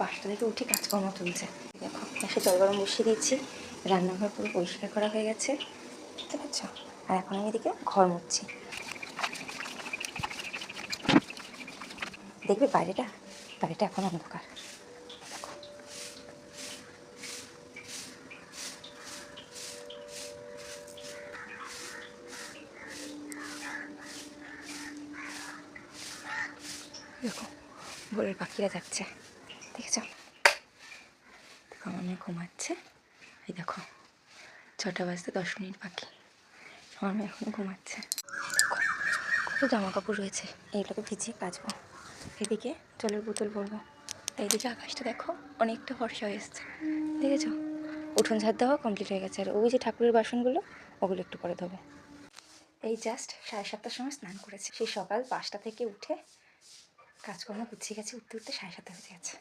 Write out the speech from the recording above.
পাঁচটা থেকে উঠে কাজকর্ম চলছে দেখো, এসে জল গরম বসিয়ে দিয়েছি। রান্নাঘর পুরো পরিষ্কার করা হয়ে গেছে। বুঝতে পারছ আর এখন আমি এদিকে ঘর মুছছি। দেখবে বাইরেটা? বাইরেটা এখন অন্ধকার। দেখো, ভোরের পাখিরা যাচ্ছে। দেখেছ দেখো আমার মেয়ে ঘুমাচ্ছে। এই দেখো, ছটা বাজতে দশ মিনিট বাকি। আমার মেয়ে এখনও ঘুমাচ্ছে কত জামা কাপড় রয়েছে। এইগুলোকে ভিজিয়ে কাচবো। এদিকে জলের বোতল ভরবো। এইদিকে আকাশটা দেখো, অনেকটা ফর্সা হয়ে এসছে। দেখেছ? উঠোন ঝাড় দেওয়া কমপ্লিট হয়ে গেছে। আর ওই যে ঠাকুরের বাসনগুলো, ওগুলো একটু পরে ধোবো। এই জাস্ট সাড়ে সাতটার সময় স্নান করেছি। সেই সকাল পাঁচটা থেকে উঠে কাজকর্ম গুছিয়ে গেছে। উঠতে উঠতে সাড়ে সাতটা বেজে গেছে।